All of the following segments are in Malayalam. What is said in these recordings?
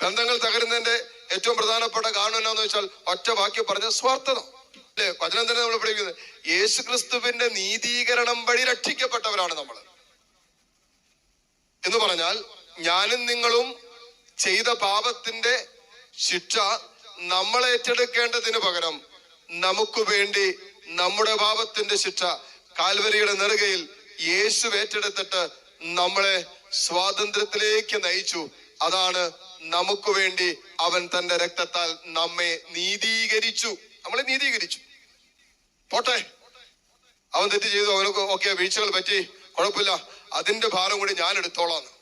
ബന്ധങ്ങൾ തകരുന്നതിന്റെ ഏറ്റവും പ്രധാനപ്പെട്ട കാരണം എന്നാന്ന് വെച്ചാൽ ഒറ്റ വാക്യം പറഞ്ഞ സ്വാർത്ഥത. അല്ലേ? വചനം തന്നെ നമ്മൾ പഠിക്കുന്നത് യേശു ക്രിസ്തുവിന്റെ നീതീകരണം വഴി രക്ഷിക്കപ്പെട്ടവരാണ് നമ്മൾ. എന്ന് പറഞ്ഞാൽ ഞാനും നിങ്ങളും ചെയ്ത പാപത്തിന്റെ ശിക്ഷ നമ്മൾ ഏറ്റെടുക്കേണ്ടതിന് പകരം നമുക്ക് വേണ്ടി നമ്മുടെ പാപത്തിന്റെ ശിക്ഷ കാൽവരിയുടെ നെറുകയിൽ യേശു ഏറ്റെടുത്തിട്ട് നമ്മളെ സ്വാതന്ത്ര്യത്തിലേക്ക് നയിച്ചു. അതാണ് നമുക്ക് വേണ്ടി അവൻ തന്റെ രക്തത്താൽ നമ്മെ നീതീകരിച്ചു. നമ്മളെ നീതീകരിച്ചു. പോട്ടെ. അവൻ തെറ്റ് ചെയ്തു. അവനൊക്കെ ഓക്കെ വീഴ്ചകൾ പറ്റി. കുഴപ്പമില്ല. അതിന്റെ ഭാരം കൂടി ഞാൻ എടുത്തോളാം.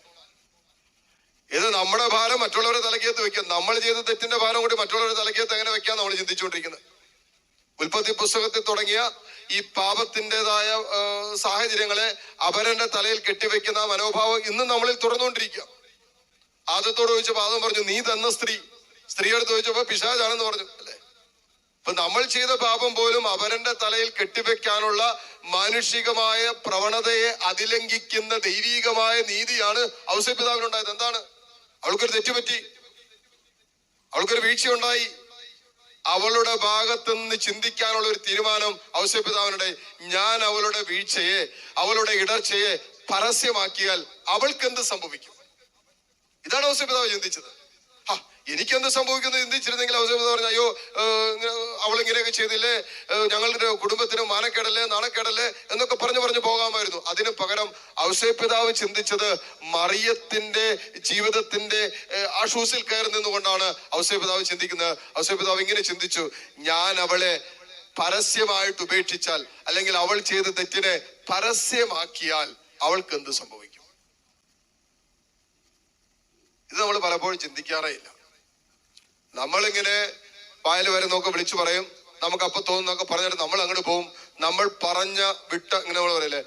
ഇത് നമ്മുടെ ഭാരം മറ്റുള്ളവരുടെ തലക്കകത്ത് വെക്കാം. നമ്മൾ ചെയ്ത തെറ്റിന്റെ ഭാരം കൂടി മറ്റുള്ളവരുടെ തലക്കകത്ത് എങ്ങനെ വെക്കാം നമ്മൾ ചിന്തിച്ചുകൊണ്ടിരിക്കുന്നത്. ഉൽപ്പത്തി പുസ്തകത്തിൽ തുടങ്ങിയ ഈ പാപത്തിന്റെതായ സാഹചര്യങ്ങളെ അപരന്റെ തലയിൽ കെട്ടിവെക്കുന്ന മനോഭാവം ഇന്നും നമ്മളിൽ തുറന്നുകൊണ്ടിരിക്കുക. ആദ്യത്തോട് ചോദിച്ചപ്പോ ആദ്യം പറഞ്ഞു നീ തന്ന സ്ത്രീ. സ്ത്രീയെടുത്ത് ചോദിച്ചപ്പോ പിശാചാണെന്ന് പറഞ്ഞു അല്ലെ? ഇപ്പൊ നമ്മൾ ചെയ്ത പാപം പോലും അവരന്റെ തലയിൽ കെട്ടിവെക്കാനുള്ള മാനുഷികമായ പ്രവണതയെ അതിലംഘിക്കുന്ന ദൈവീകമായ നീതിയാണ് ഔസപിതാവിനുണ്ടായത്. എന്താണ്? അവൾക്കൊരു തെറ്റുപറ്റി. അവൾക്കൊരു വീഴ്ചയുണ്ടായി. അവളുടെ ഭാഗത്തു നിന്ന് ചിന്തിക്കാനുള്ള ഒരു തീരുമാനം ഔസപിതാവിനുടെ ഞാൻ അവളുടെ വീഴ്ചയെ അവളുടെ ഇടർച്ചയെ പരസ്യമാക്കിയാൽ അവൾക്ക് എന്ത് സംഭവിക്കും? ഔസപിതാവ് ചിന്തിച്ചത്. ആ എനിക്കെന്ത് സംഭവിക്കുന്നു? ചിന്തിച്ചിരുന്നെങ്കിൽ ഔസപിതാവ് പറഞ്ഞു അയ്യോ അവൾ ഇങ്ങനെയൊക്കെ ചെയ്തില്ലേ? ഞങ്ങളുടെ കുടുംബത്തിന് മാനക്കേടല്ലേ നാണക്കേടല്ലേ? എന്നൊക്കെ പറഞ്ഞു പറഞ്ഞു പോകാമായിരുന്നു. അതിന് പകരം ഔസപിതാവ് ചിന്തിച്ചത് മറിയത്തിന്റെ ജീവിതത്തിന്റെ ആ ഷൂസിൽ കയറി നിന്നുകൊണ്ടാണ് ഔസപിതാവ് ചിന്തിക്കുന്നത്. ഔസപിതാവ് ഇങ്ങനെ ചിന്തിച്ചു ഞാൻ അവളെ പരസ്യമായിട്ട് ഉപേക്ഷിച്ചാൽ അല്ലെങ്കിൽ അവൾ ചെയ്ത തെറ്റിനെ പരസ്യമാക്കിയാൽ അവൾക്ക് എന്ത് സംഭവിക്കും? ഇത് നമ്മൾ പലപ്പോഴും ചിന്തിക്കാറേ ഇല്ല. നമ്മളിങ്ങനെ പായൽ വരെ നോക്കി വിളിച്ചു പറയും. നമുക്ക് അപ്പൊ തോന്നുന്നൊക്കെ പറഞ്ഞിട്ട് നമ്മൾ അങ്ങോട്ട് പോകും നമ്മൾ പറഞ്ഞ വിട്ട ഇങ്ങനെ നമ്മൾ പറയില്ലേ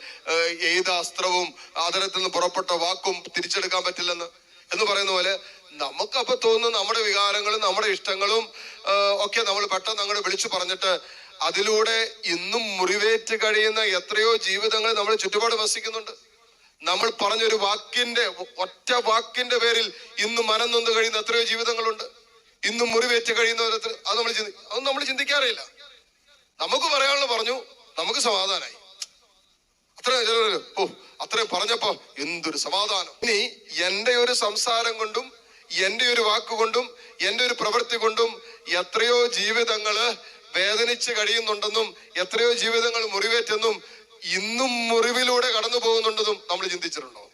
ഏത് അസ്ത്രവും ആദരത്തിൽ നിന്ന് പുറപ്പെട്ട വാക്കും തിരിച്ചെടുക്കാൻ പറ്റില്ലെന്ന്. എന്ന് പറയുന്ന പോലെ നമുക്ക് അപ്പൊ തോന്നുന്ന നമ്മുടെ വികാരങ്ങളും നമ്മുടെ ഇഷ്ടങ്ങളും ഒക്കെ നമ്മൾ പെട്ടെന്ന് അങ്ങോട്ട് വിളിച്ചു പറഞ്ഞിട്ട് അതിലൂടെ ഇന്നും മുറിവേറ്റ് കഴിയുന്ന എത്രയോ ജീവിതങ്ങൾ നമ്മൾ ചുറ്റുപാട് വസിക്കുന്നുണ്ട്. നമ്മൾ പറഞ്ഞൊരു വാക്കിന്റെ ഒറ്റ വാക്കിന്റെ പേരിൽ ഇന്ന് മനം നൊന്ന് കഴിയുന്ന എത്രയോ ജീവിതങ്ങളുണ്ട്. ഇന്ന് മുറിവേറ്റ് കഴിയുന്നവർ അത് നമ്മൾ ചിന്തി അതൊന്നും നമ്മൾ ചിന്തിക്കാറില്ല നമുക്ക് പറയാനുള്ള പറഞ്ഞു നമുക്ക് സമാധാനായി. അത്ര ചിലര് ഓ അത്രയും പറഞ്ഞപ്പോ എന്തൊരു സമാധാനം. ഇനി എന്റെ ഒരു സംസാരം കൊണ്ടും എന്റെ ഒരു വാക്കുകൊണ്ടും എന്റെ ഒരു പ്രവൃത്തി കൊണ്ടും എത്രയോ ജീവിതങ്ങൾ വേദനിച്ച് കഴിയുന്നുണ്ടെന്നും എത്രയോ ജീവിതങ്ങൾ മുറിവേറ്റെന്നും ഇന്നും മുറിവിലൂടെ കടന്നു പോകുന്നുണ്ടെന്നും നമ്മൾ ചിന്തിച്ചിട്ടുണ്ടോ?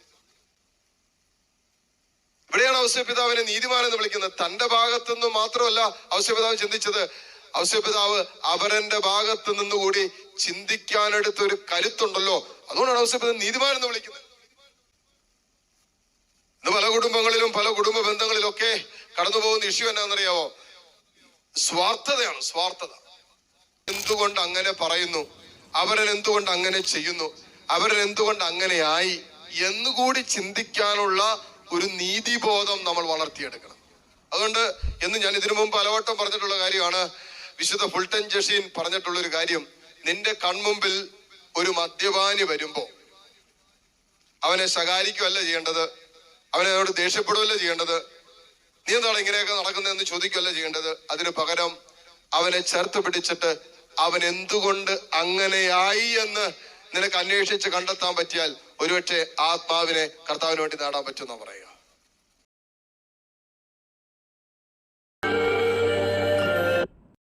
ഇവിടെയാണ് ഔസ്യപിതാവിനെ നീതിമാൻ എന്ന് വിളിക്കുന്നത്. തന്റെ ഭാഗത്തു നിന്ന് മാത്രമല്ല ഔസ്യപിതാവ് ചിന്തിച്ചത്. ഔസ്യപിതാവ് അവരന്റെ ഭാഗത്ത് നിന്നുകൂടി ചിന്തിക്കാനെടുത്ത ഒരു കരുത്തുണ്ടല്ലോ. അതുകൊണ്ടാണ് ഔസ്യപിതാവ് നീതിമാൻ എന്ന് വിളിക്കുന്നത്. ഇന്ന് പല കുടുംബങ്ങളിലും പല കുടുംബ ബന്ധങ്ങളിലും ഒക്കെ കടന്നു പോകുന്ന ഇഷ്യൂ എന്നാണെന്നറിയാവോ? സ്വാർത്ഥതയാണ് സ്വാർത്ഥത. എന്തുകൊണ്ട് അങ്ങനെ പറയുന്നു? അവരൻ എന്തുകൊണ്ട് അങ്ങനെ ചെയ്യുന്നു? അവരിൽ എന്തുകൊണ്ട് അങ്ങനെയായി എന്നുകൂടി ചിന്തിക്കാനുള്ള ഒരു നീതിബോധം നമ്മൾ വളർത്തിയെടുക്കണം. അതുകൊണ്ട് എന്ന് ഞാൻ ഇതിനു മുമ്പ് പലവട്ടം പറഞ്ഞിട്ടുള്ള കാര്യമാണ്. വിശുദ്ധ ഫുൾട്ടൻ ജഷീൻ പറഞ്ഞിട്ടുള്ള ഒരു കാര്യം നിന്റെ കൺമുമ്പിൽ ഒരു മദ്യപാനി വരുമ്പോ അവനെ ശകാരിക്കുകയല്ല ചെയ്യേണ്ടത്? അവനെ അവനോട് ദേഷ്യപ്പെടുകയല്ല ചെയ്യേണ്ടത്? നീ എന്താണ് ഇങ്ങനെയൊക്കെ നടക്കുന്നതെന്ന് ചോദിക്കുകയല്ല ചെയ്യേണ്ടത്? അതിന് പകരം അവനെ ചേർത്ത് പിടിച്ചിട്ട് അവൻ എന്തുകൊണ്ട് അങ്ങനെയായി എന്ന് നിനക്ക് അന്വേഷിച്ച് കണ്ടെത്താൻ പറ്റിയാൽ ഒരുപക്ഷെ ആത്മാവിനെ കർത്താവിന് വേണ്ടി നേടാൻ പറ്റുമെന്നാ പറയുക.